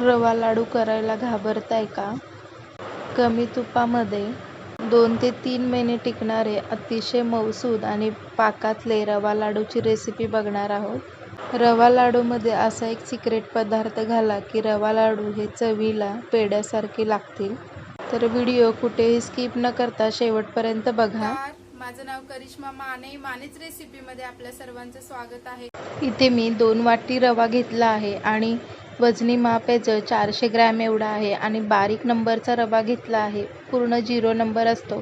रवा लाडू करायला घाबरताय का? कमी तुपामध्ये दोन ते तीन महिने टिकणारे अतिशय मऊसूद आणि पाकातले रवा लाडूची रेसिपी बघणार आहोत. रवा लाडूमध्ये असा एक सिक्रेट पदार्थ घाला की रवा लाडू हे चवीला पेढ्यासारखे लागतील. तर व्हिडिओ कुठेही स्किप न करता शेवटपर्यंत बघा. माझं नाव करिश्मा माने. मानेच रेसिपीमध्ये आपल्या सर्वांचं स्वागत आहे. इथे मी दोन वाटी रवा घेतला आहे आणि वजनी माप याचं चारशे ग्रॅम एवढा आहे आणि बारीक नंबरचा रवा घेतला आहे. पूर्ण झिरो नंबर असतो.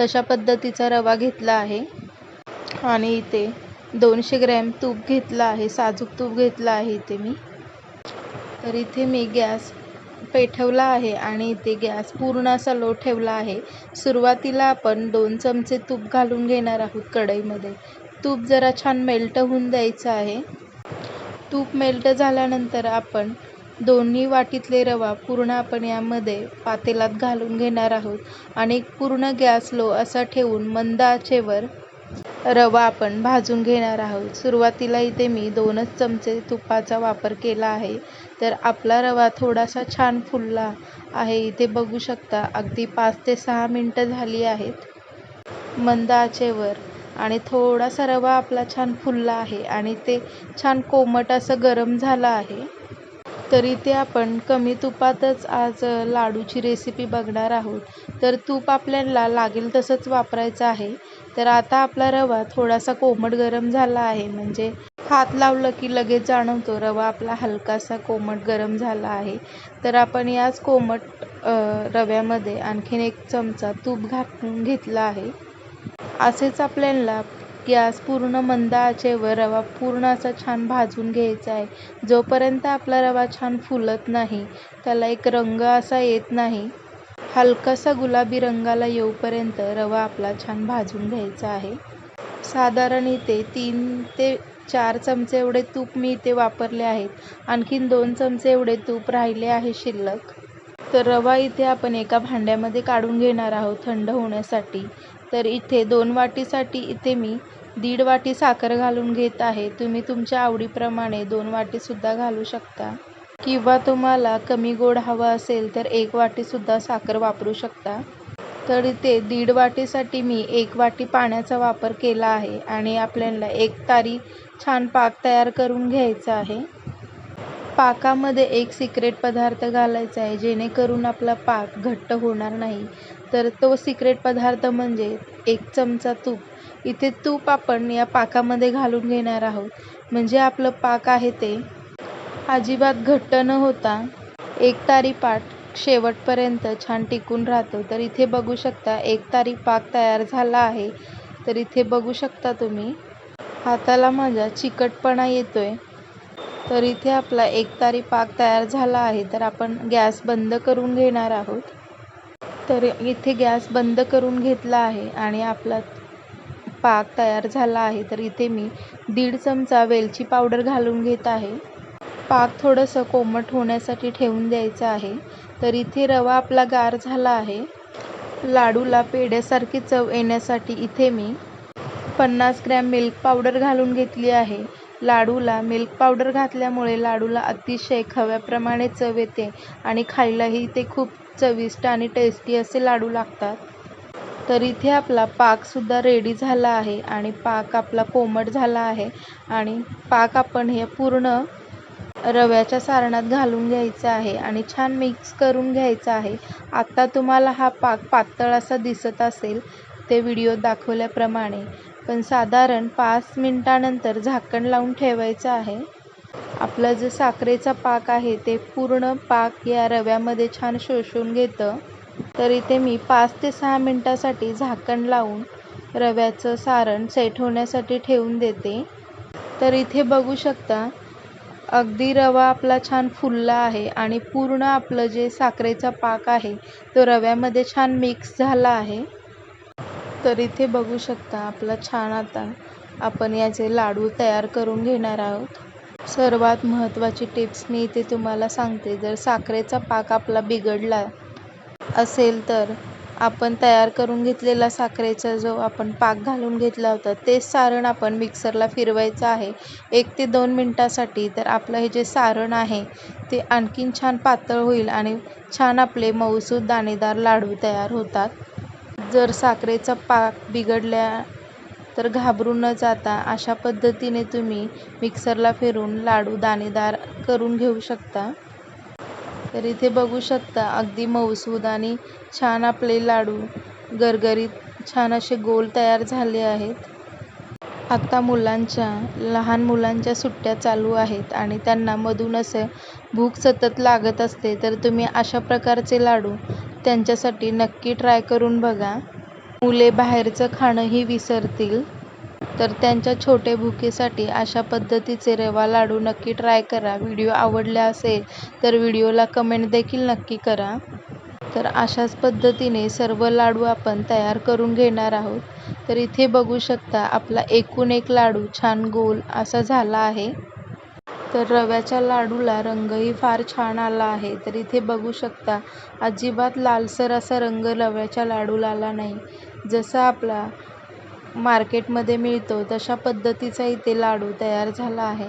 तशा पद्धतीचा रवा घेतला आहे. आणि इथे दोनशे ग्रॅम तूप घेतलं आहे. साजूक तूप घेतलं आहे इथे मी. तर इथे मी गॅस पेठवला आहे आणि इथे गॅस पूर्ण असा लो ठेवला आहे. सुरुवातीला आपण दोन चमचे तूप घालून घेणार आहोत कढईमध्ये. तूप जरा छान मेल्ट होऊन द्यायचं आहे. तूप मेल्ट झाल्यानंतर आपण दोन्ही वाटीतले रवा पूर्ण आपण यामध्ये पातेलात घालून घेणार आहोत. आणि पूर्ण गॅस लो असा ठेवून मंद आचेवर रवा आपण भाजून घेणार आहोत. सुरुवातीला इथे मी दोनच चमचे तुपाचा वापर केला आहे. तर आपला रवा थोडासा छान फुलला आहे. इथे बघू शकता अगदी पाच ते सहा मिनटं झाली आहेत. मंद आचेवर आणि थोडासा रवा आपला छान फुलला आहे आणि ते छान कोमट असं गरम झालं आहे. तरी ते आपण कमी तुपातच आज लाडूची रेसिपी बघणार आहोत. तर तूप आपल्याला लागेल तसंच वापरायचं आहे. तर आता आपला रवा थोडासा कोमट गरम झाला आहे. म्हणजे हात लावलं की लगेच जाणवतो रवा आपला हलकासा कोमट गरम झाला आहे. तर आपण याच कोमट रव्यामध्ये आणखीन एक चमचा तूप घालून घेतला आहे. असेच आपल्याला गॅस पूर्ण मंद आचेवर रवा पूर्ण असा छान भाजून घ्यायचा आहे. जोपर्यंत आपला रवा छान फुलत नाही त्याला एक रंग असा येत नाही. हलकासा गुलाबी रंगाला येऊपर्यंत रवा आपला छान भाजून घ्यायचा आहे. साधारण इथे तीन ते चार चमचे एवढे तूप मी इथे वापरले आहेत. आणखीन दोन चमचे एवढे तूप राहिले आहे शिल्लक. तर रवा इथे आपण एका भांड्यामध्ये काढून घेणार आहोत थंड होण्यासाठी. तर इथे दोन वाटीसाठी इथे मी दीड वाटी साखर घालून घेत आहे. तुम्ही तुमच्या आवडीप्रमाणे दोन वाटीसुद्धा घालू शकता. किंवा तुम्हाला कमी गोड हवा असेल तर एक वाटीसुद्धा साखर वापरू शकता. तर इथे दीड वाटीसाठी मी एक वाटी पाण्याचा वापर केला आहे आणि आपल्याला एक तारी छान पाक तयार करून घ्यायचा आहे. पाकामध्ये एक सिक्रेट पदार्थ घालायचा आहे जेणेकरून आपला पाक घट्ट होणार नाही. तर तो सिक्रेट पदार्थ म्हणजे एक चमचा तूप. इथे तूप आपण या पाकामध्ये घालून घेणार आहोत. म्हणजे आपलं पाक आहे ते अजिबात घट्ट न होता एक तारी पाट शेवटपर्यंत छान टिकून राहतो. तर इथे बघू शकता एक तारी पाक तयार झाला आहे. तर इथे बघू शकता तुम्ही हाताला माझ्या चिकटपणा येतोय. तर इथे आपला एक तारी पाक तयार झाला आहे. तर आपण गॅस बंद करून घेणार आहोत. तर इथे गॅस बंद करून घेतला आहे आणि आपला पाक तयार झाला आहे. तर इथे मी दीड चमचा वेलची पावडर घालून घेत आहे. पाक थोडंसं कोमट होण्यासाठी ठेवून द्यायचं आहे. तर इथे रवा आपला गार झाला आहे. लाडूला पेढ्यासारखी चव येण्यासाठी इथे मी पन्नास ग्रॅम मिल्क पावडर घालून घेतली आहे. लाडूला मिल्क पावडर घातल्यामुळे लाडूला अतिशय खव्याप्रमाणे चव येते आणि खायलाही ते खूप चविष्ट आणि टेस्टी असे लाडू लागतात. तर इथे आपला पाकसुद्धा रेडी झाला आहे आणि पाक आपला कोमट झाला आहे आणि पाक आपण हे पूर्ण रव्याच्या सारणात घालून घ्यायचा आहे आणि छान मिक्स करून घ्यायचा आहे. आत्ता तुम्हाला हा पाक पातळ असा दिसत असेल ते व्हिडिओ दाखवल्याप्रमाणे. पण साधारण पाच मिनटानंतर झाकण लावून ठेवायचं आहे. आपला जो साखरेचा पाक आहे ते पूर्ण पाक या रव्यामध्ये छान शोषून घेतं. तर इथे मी पाच ते सहा मिनटासाठी झाकण लावून रव्याचं सारण सेट होण्यासाठी ठेवून देते. तर इथे बघू शकता अगदी रवा आपला छान फुलला आहे आणि पूर्ण आपलं जे साखरेचा पाक आहे तो रव्यामध्ये छान मिक्स झाला आहे. तर इथे बघू शकता आपला छान आता आपण याचे लाडू तयार करून घेणार आहोत. सर्वात महत्त्वाची टिप्स मी इथे तुम्हाला सांगते. जर साखरेचा पाक आपला बिघडला असेल तर आपण तयार करून घेतलेला साखरेचा जो आपण पाक घालून घेतला होता तेच सारण आपण मिक्सरला फिरवायचं आहे. एक ते दोन मिनटासाठी तर आपलं हे जे सारण आहे ते आणखीन छान पातळ होईल आणि छान आपले मऊसूद दाणेदार लाडू तयार होतात. जर साखरेचा पाक बिघडल्या तर घाबरून न जाता अशा पद्धतीने तुम्ही मिक्सरला फिरून लाडू दाणेदार करून घेऊ शकता. तर इथे बघू शकता अगदी मऊसूद आणि छान आपले लाडू गरगरीत छान असे गोल तयार झाले आहेत. आत्ता मुलांच्या लहान मुलांच्या सुट्ट्या चालू आहेत आणि त्यांना मधून असं भूक सतत लागत असते तर तुम्ही अशा प्रकारचे लाडू त्यांच्यासाठी नक्की ट्राय करून बघा. मुले बाहेरचं खाणंही विसरतील तर त्यांच्या छोटे भुकेसाठी अशा पद्धतीचे रवा लाडू नक्की ट्राय करा. व्हिडिओ आवडला असेल तर व्हिडिओला कमेंट देखील नक्की करा. तर अशाच पद्धतीने सर्व लाडू आपण तयार करून घेणार आहोत. तर इथे बघू शकता आपला एकूण एक लाडू छान गोल असा झाला आहे. तर रव्याच्या लाडूला रंगही फार छान आला आहे. तर इथे बघू शकता अजिबात लालसर असा रंग रव्याच्या लाडूला आला नाही. जसा आपला मार्केटमध्ये मिळतो तशा पद्धतीचा इथे लाडू तयार झाला आहे.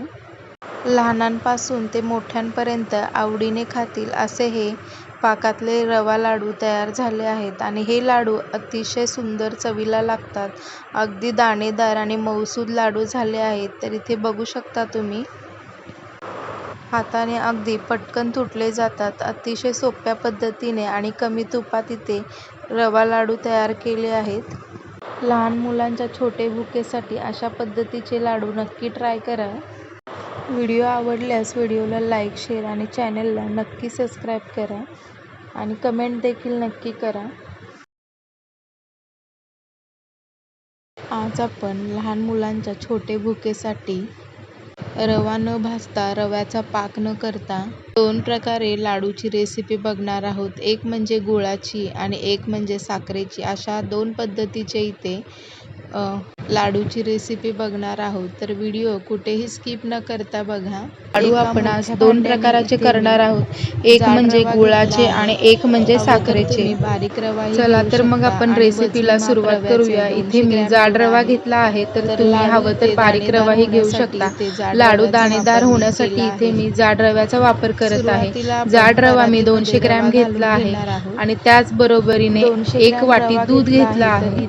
लहानांपासून ते मोठ्यांपर्यंत आवडीने खातील असे हे पाकातले रवा लाडू तयार झाले आहेत आणि हे लाडू अतिशय सुंदर चवीला लागतात. अगदी दाणेदार आणि मऊसूद लाडू झाले आहेत तर इथे बघू शकता तुम्ही. हाताने अगदी पटकन तुटले जातात. अतिशय सोप्या पद्धतीने आणि कमी तुपात इथे रवा लाडू तयार केले आहेत. लहान मुलांच्या छोटे भुकेसाठी अशा पद्धतीचे लाडू नक्की ट्राय करा. व्हिडिओ आवडल्यास व्हिडिओला लाईक शेअर आणि चॅनलला नक्की सबस्क्राईब करा आणि कमेंट देखील नक्की करा. आज आपण लहान मुलांच्या छोटे भुकेसाठी रवा न भाजता रव्याचा पाक न करता दोन प्रकारे लाडूची रेसिपी बघणार आहोत. एक म्हणजे गुळाची आणि एक म्हणजे साखरेची. अशा दोन पद्धतीचे इथे लाडूची रेसिपी बघणार आहोत. तर व्हिडिओ कुठेही स्किप न करता बघा. लाडू आपण आज दोन प्रकाराचे करणार आहोत. एक म्हणजे गुळाचे आणि एक म्हणजे साखरेचे. बारीक रवा चला तर मग आपण रेसिपीला सुरुवात करूया. इथे मी जाड रवा घेतला आहे तर तुम्ही हवं तर बारीक रवाही घेऊ शकता. लाडू दाणेदार होण्यासाठी इथे मी जाड रव्याचा वापर करत आहे. जाड रवा मी दोनशे ग्रॅम घेतला आहे आणि त्याच बरोबरीने एक वाटी दूध घेतलं आहे.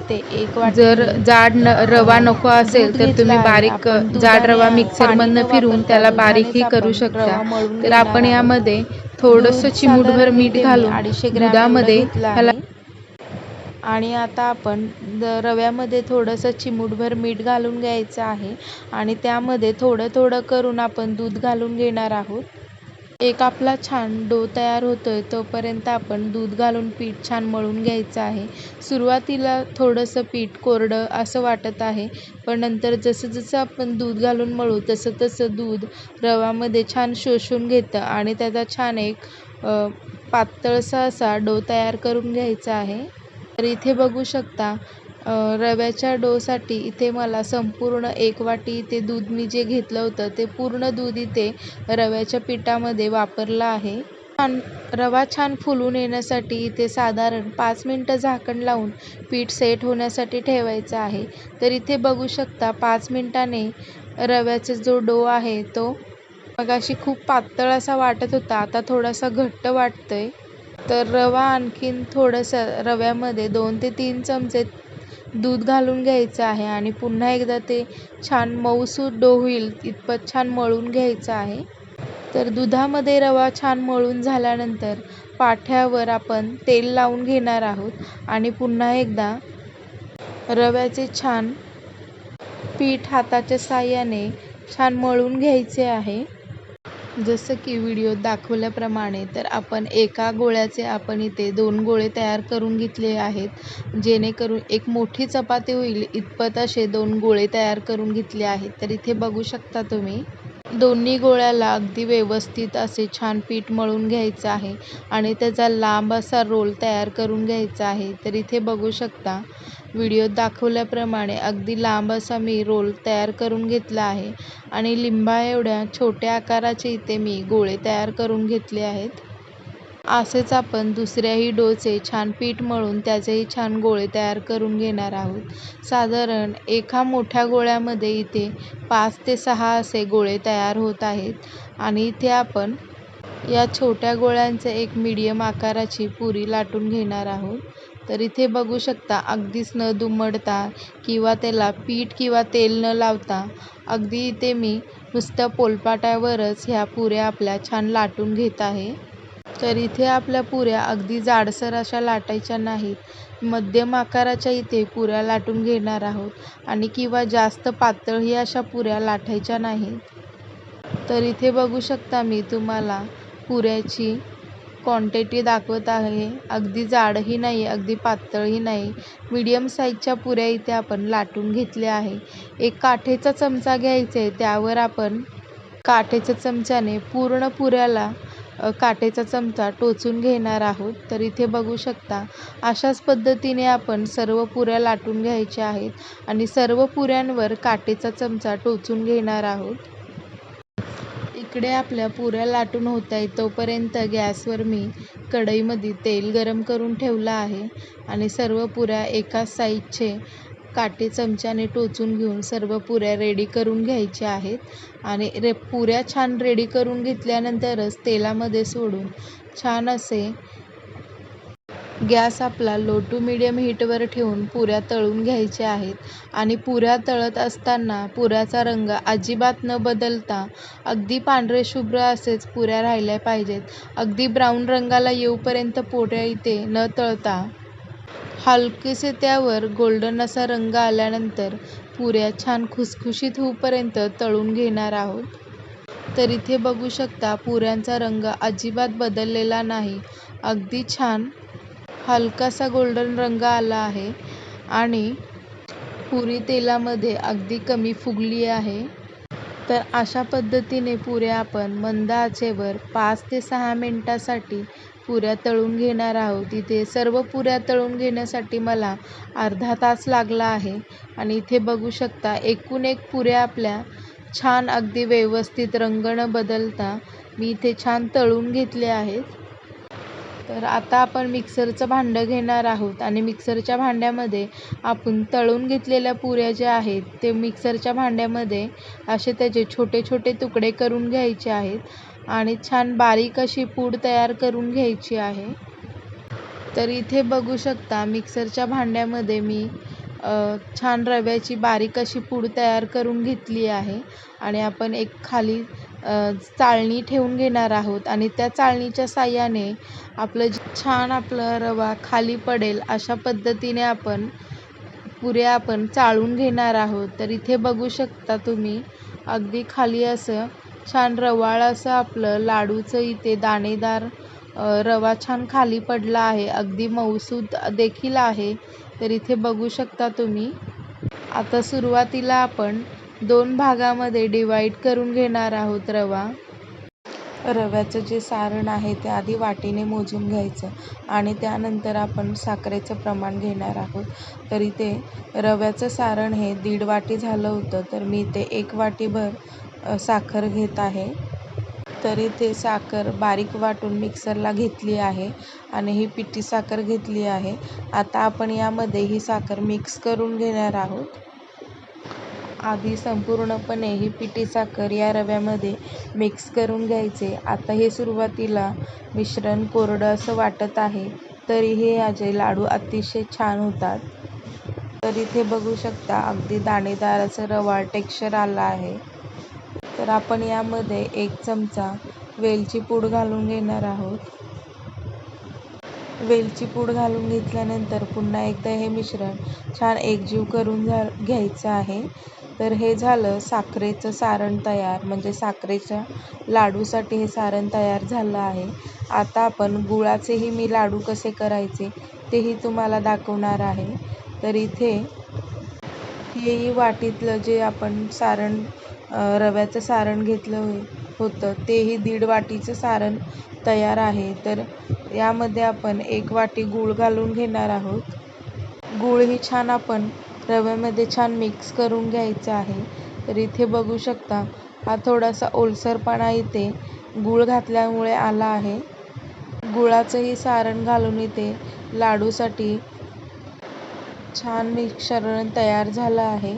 जर जाड न- रवा नको असेल तर तुम्ही बारीक जाड रवा मिक्सर मधनं फिरून त्याला बारीकही करू शकता. तर आपण यामध्ये थोडंसं चिमूटभर मीठ घालून दुधामध्ये ह्याला आणि आता आपण रव्यामध्ये थोडंसं चिमूटभर मीठ घालून घ्यायचं आहे. आणि त्यामध्ये थोडं थोडं करून आपण दूध घालून घेणार आहोत. एक आपला छान डो तयार होतो आहे तोपर्यंत आपण दूध घालून पीठ छान मळून घ्यायचं आहे. सुरुवातीला थोडंसं पीठ कोरडं असं वाटत आहे पण नंतर जसं जसं आपण दूध घालून मळू तसं तसं दूध रवामध्ये छान शोषून घेतं आणि त्याचा छान एक पातळसा असा डो तयार करून घ्यायचा आहे. तर इथे बघू शकता रव्याच्या डोसाठी इथे मला संपूर्ण एक वाटी इथे दूध मी जे घेतलं होतं ते पूर्ण दूध इथे रव्याच्या पिठामध्ये वापरलं आहे. छान रवा छान फुलून येण्यासाठी इथे साधारण पाच मिनटं झाकण लावून पीठ सेट होण्यासाठी ठेवायचं आहे. तर इथे बघू शकता पाच मिनटाने रव्याचा जो डो आहे तो मगाशी खूप पातळ असा वाटत होता आता थोडासा घट्ट वाटतोय. तर रवा आणखीन थोडंसं रव्यामध्ये दोन ते तीन चमचे दूध घालून घ्यायचं आहे आणि पुन्हा एकदा ते छान मऊसूद डो होईल इतपत छान मळून घ्यायचं आहे. तर दुधामध्ये रवा छान मळून झाल्यानंतर पाठ्यावर आपण तेल लावून घेणार आहोत आणि पुन्हा एकदा रव्याचे छान पीठ हाताच्या साहाय्याने छान मळून घ्यायचे आहे. जसं की व्हिडिओत दाखवल्याप्रमाणे तर आपण एका गोळ्याचे आपण इथे दोन गोळे तयार करून घेतले आहेत. जेणेकरून एक मोठी चपाती होईल इतपत असे दोन गोळे तयार करून घेतले आहेत. तर इथे बघू शकता तुम्ही. दोन्ही गोळ्याला अगदी व्यवस्थित असे छान पीठ मळून घ्यायचं आहे आणि त्याचा लांब असा रोल तयार करून घ्यायचा आहे. तर इथे बघू शकता व्हिडिओत दाखवल्याप्रमाणे अगदी लांब असा मी रोल तयार करून घेतला आहे आणि लिंबा एवढ्या छोट्या आकाराचे इथे मी गोळे तयार करून घेतले आहेत. असेच आपण दुसऱ्याही डोचे छान पीठ मळून त्याचेही छान गोळे तयार करून घेणार आहोत. साधारण एका मोठ्या गोळ्यामध्ये इथे पाच ते सहा असे गोळे तयार होत आहेत आणि इथे आपण या छोट्या गोळ्यांचे एक मीडियम आकाराची पुरी लाटून घेणार आहोत. तर इथे बघू शकता अगदीच न दुमडता किंवा त्याला पीठ किंवा तेल न लावता अगदी इथे मी नुसत्या पोलपाटावरच ह्या पुऱ्या आपल्या छान लाटून घेत आहे. तर इथे आपल्या पुऱ्या अगदी जाडसर अशा लाटायच्या नाहीत. मध्यम आकाराच्या इथे पुऱ्या लाटून घेणार आहोत. आणि किंवा जास्त पातळही अशा पुऱ्या लाटायच्या नाहीत. तर इथे बघू शकता मी तुम्हाला पुऱ्याची क्वांटिटी दाखवत आहे. अगदी जाडही नाही अगदी पातळही नाही. मीडियम साईजच्या पुऱ्या इथे आपण लाटून घेतल्या आहे. एक काठेचा चमचा घ्यायचा आहे त्यावर आपण काठेच्या चमच्याने पूर्ण पुऱ्याला काटेचा चमचा टोचून घेणार आहोत. तर इथे बघू शकता अशाच पद्धतीने आपण सर्व पुऱ्या लाटून घ्यायच्या आहेत आणि सर्व पुऱ्यांवर काटेचा चमचा टोचून घेणार आहोत. इकडे आपल्या पुऱ्या लाटून होत आहेत तोपर्यंत गॅसवर मी कढईमध्ये तेल गरम करून ठेवलं आहे आणि सर्व पुऱ्या एकाच साईजचे काटे चमच्याने टोचून घेऊन सर्व पुऱ्या रेडी करून घ्यायच्या आहेत. आणि रे पुऱ्या छान रेडी करून घेतल्यानंतरच तेलामध्ये सोडून छान असे गॅस आपला लो टू मिडियम हीटवर ठेवून पुऱ्या तळून घ्यायच्या आहेत. आणि पुऱ्या तळत असताना पुऱ्याचा रंग अजिबात न बदलता अगदी पांढरे शुभ्र असेच पुऱ्या राहिल्या पाहिजेत. अगदी ब्राऊन रंगाला येऊपर्यंत पुऱ्या इथे न तळता हलकेसे त्यावर गोल्डन असा रंग आल्यानंतर पुऱ्या छान खुसखुशीत होऊपर्यंत तळून घेणार आहोत. तर इथे बघू शकता पुऱ्यांचा रंग अजिबात बदललेला नाही. अगदी छान हलकासा गोल्डन रंग आला आहे आणि पुरी तेलामध्ये अगदी कमी फुगली आहे. तर अशा पद्धतीने पुऱ्या आपण मंद आचेवर पाच ते सहा मिनटासाठी पुऱ्या तळून घेणार आहोत. इथे सर्व पुऱ्या तळून घेण्यासाठी मला अर्धा तास लागला आहे. आणि इथे बघू शकता एकूण एक पुऱ्या आपल्या छान अगदी व्यवस्थित रंग न बदलता मी इथे छान तळून घेतले आहेत. तर आता आपण मिक्सरचं भांडं घेणार आहोत. आणि मिक्सरच्या भांड्यामध्ये आपण तळून घेतलेल्या पुऱ्या ज्या आहेत ते मिक्सरच्या भांड्यामध्ये असे त्याचे छोटे छोटे तुकडे करून घ्यायचे आहेत. आणि छान बारीक अशी पूड तयार करून घ्यायची आहे. तर इथे बघू शकता मिक्सरच्या भांड्यामध्ये मी छान रव्याची बारीक अशी पूड तयार करून घेतली आहे. आणि आपण एक खाली चाळणी ठेवून घेणार आहोत. आणि त्या चाळणीच्या साह्याने आपलं जे छान आपलं रवा खाली पडेल अशा पद्धतीने आपण पुऱ्या आपण चाळून घेणार आहोत. तर इथे बघू शकता तुम्ही अगदी खाली असं छान रवाळ असं आपलं. लाडूचं इथे दाणेदार रवा छान खाली पडला आहे. अगदी मऊसूद देखील आहे. तर इथे बघू शकता तुम्ही. आता सुरुवातीला आपण दोन भागामध्ये डिवाईड करून घेणार आहोत रवा. रव्याचं जे सारण आहे ते आधी वाटीने मोजून घ्यायचं आणि त्यानंतर आपण साखरेचं प्रमाण घेणार आहोत. तर इथे रव्याचं सारण हे दीड वाटी झालं होतं. तर मी इथे एक वाटीभर साखर घेत आहे. तर इथे साखर बारीक वाटून मिक्सरला घेतली आहे आणि ही पिठी साखर घेतली आहे. आता आपण यामध्ये ही साखर मिक्स करून घेणार आहोत. आधी संपूर्णपणे ही पिठी साखर या रव्यामध्ये मिक्स करून घ्यायचे. आता हे सुरुवातीला मिश्रण कोरडं असं वाटत आहे तरीही याचे लाडू अतिशय छान होतात. तर इथे बघू शकता अगदी दाणेदार असं रवा टेक्स्चर आलं आहे. तर आपण यामध्ये एक चमचा वेलची पूड घालून घेणार आहोत. वेलची पूड घालून घेतल्यानंतर पुन्हा एकदा हे मिश्रण छान एकजीव करून झा घ्यायचं आहे. तर हे झालं साखरेचं सारण तयार म्हणजे साखरेच्या लाडूसाठी हे सारण तयार झालं आहे. आता आपण गुळाचेही मी लाडू कसे करायचे तेही तुम्हाला दाखवणार आहे. तर इथे हेही वाटीतलं जे आपण सारण रव्याचं सारण घेतलं होतं तेही दीड वाटीचं सारण तयार आहे. तर यामध्ये आपण एक वाटी गूळ घालून घेणार आहोत. गूळ ही छान आपण रव्यामध्ये छान मिक्स करून घ्यायचं आहे. तर इथे बघू शकता हा थोडासा ओलसरपणा इथे गूळ घातल्यामुळे आला आहे. गुळाचंही सारण घालून इथे लाडूसाठी छान मिक्सरण तयार झालं आहे.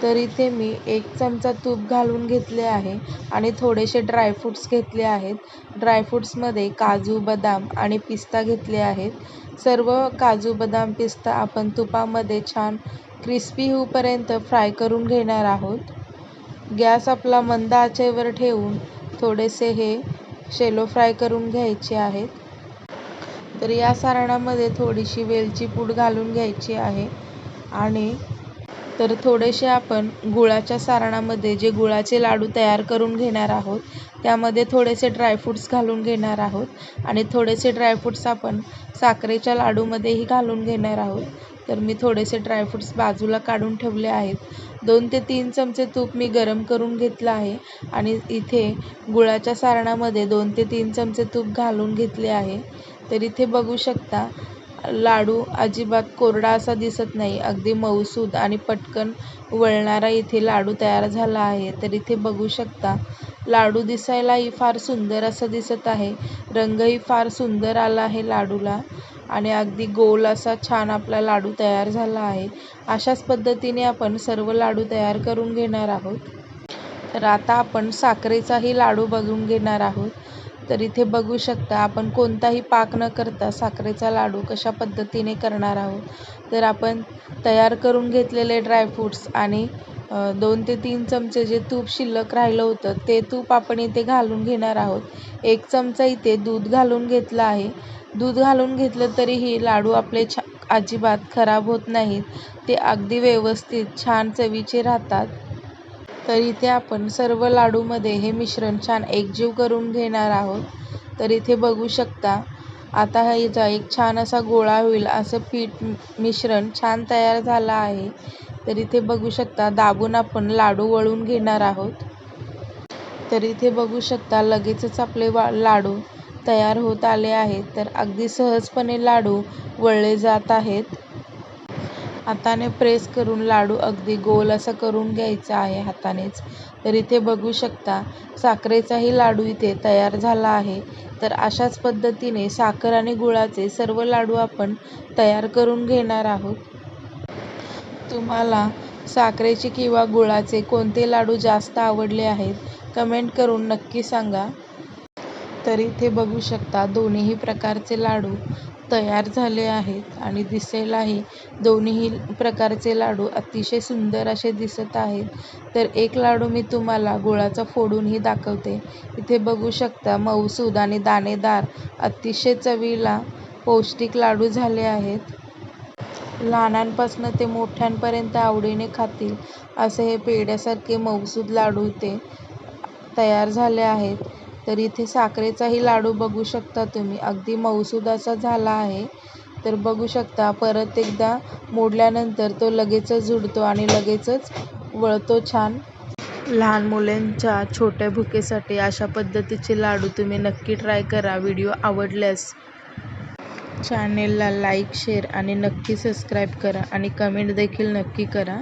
तर इथे मी एक चमचा तूप घालून घेतले आहे आणि थोडेसे ड्रायफ्रूट्स घेतले आहेत. ड्रायफ्रूट्समध्ये काजू बदाम आणि पिस्ता घेतले आहेत. सर्व काजू बदाम पिस्ता आपण तुपामध्ये छान क्रिस्पी होऊपर्यंत फ्राय करून घेणार आहोत. गॅस आपला मंद आचेवर ठेवून थोडेसे हे शेलो फ्राय करून घ्यायचे आहेत. तर या सारणामध्ये थोडीशी वेलची पूड घालून घ्यायची आहे. आणि तर थोडेसे आपण गुळाच्या सारणामध्ये जे गुळाचे लाडू तयार करून घेणार आहोत त्यामध्ये थोडेसे ड्रायफ्रूट्स घालून घेणार आहोत. आणि थोडेसे ड्रायफ्रूट्स आपण साखरेच्या लाडूमध्येही घालून घेणार आहोत. तर मी थोडेसे ड्रायफ्रूट्स बाजूला काढून ठेवले आहेत. दोन ते तीन चमचे तूप मी गरम करून घेतलं आहे. आणि इथे गुळाच्या सारणामध्ये दोन ते तीन चमचे तूप घालून घेतले आहे. तर इथे बघू शकता लाडू अजिबात कोरडा असा दिसत नाही. अगदी मऊसूद आणि पटकन वळणारा इथे लाडू तयार झाला आहे. तर इथे बघू शकता लाडू दिसायलाही फार सुंदर असं दिसत आहे. रंगही फार सुंदर आला आहे लाडूला आणि अगदी गोल असा छान आपला लाडू तयार झाला आहे. अशाच पद्धतीने आपण सर्व लाडू तयार करून घेणार आहोत. तर आता आपण साखरेचाही लाडू बघून घेणार आहोत. तर इथे बघू शकता आपण कोणताही पाक न करता साखरेचा लाडू कशा पद्धतीने करणार आहोत. तर आपण तयार करून घेतलेले ड्रायफ्रूट्स आणि दोन ते तीन चमचे जे तूप शिल्लक राहिलं होतं ते तूप आपण इथे घालून घेणार आहोत. एक चमचा इथे दूध घालून घेतलं आहे. दूध घालून घेतलं तरीही लाडू आपले छा अजिबात खराब होत नाहीत. ते अगदी व्यवस्थित छान चवीचे राहतात. तर इथे आपण सर्व लाडूमध्ये हे मिश्रण छान एकजीव करून घेणार आहोत. तर इथे बघू शकता आता ह्याचा एक छान असा गोळा होईल असं पीठ मिश्रण छान तयार झालं आहे. तर इथे बघू शकता दाबून आपण लाडू वळून घेणार आहोत. तर इथे बघू शकता लगेचच आपले वा लाडू तयार होत आले आहेत. तर अगदी सहजपणे लाडू वळले जात आहेत. हाताने प्रेस करून लाडू अगदी गोल असं करून घ्यायचा आहे हातानेच. तर इथे बघू शकता साखरेचाही लाडू इथे तयार झाला आहे. तर अशाच पद्धतीने साखर आणि गुळाचे सर्व लाडू आपण तयार करून घेणार आहोत. तुम्हाला साखरेचे किंवा गुळाचे कोणते लाडू जास्त आवडले आहेत कमेंट करून नक्की सांगा. तर इथे बघू शकता दोन्हीही प्रकारचे लाडू तयार झाले आहेत आणि दिसायलाही दोन्हीही प्रकारचे लाडू अतिशय सुंदर असे दिसत आहेत. तर एक लाडू मी तुम्हाला गुळाचा फोडूनही दाखवते. इथे बघू शकता मऊसूद आणि दाणेदार अतिशय चवीला पौष्टिक लाडू झाले आहेत. लहानांपासून ते मोठ्यांपर्यंत आवडीने खातील असे हे पेढ्यासारखे मऊसूद लाडू इथे तयार झाले आहेत. तर इथे साखरेचाही लाडू बघू शकता तुम्ही. अगदी मऊसूद असा झाला आहे. तर बघू शकता परत एकदा मोडल्यानंतर तो लगेचच जुडतो आणि लगेचच वळतो छान. लहान मुलांच्या छोट्या भुकेसाठी अशा पद्धतीचे लाडू तुम्ही नक्की ट्राय करा. व्हिडिओ आवडल्यास चॅनेलला लाईक शेअर आणि नक्की सबस्क्राईब करा आणि कमेंट देखील नक्की करा.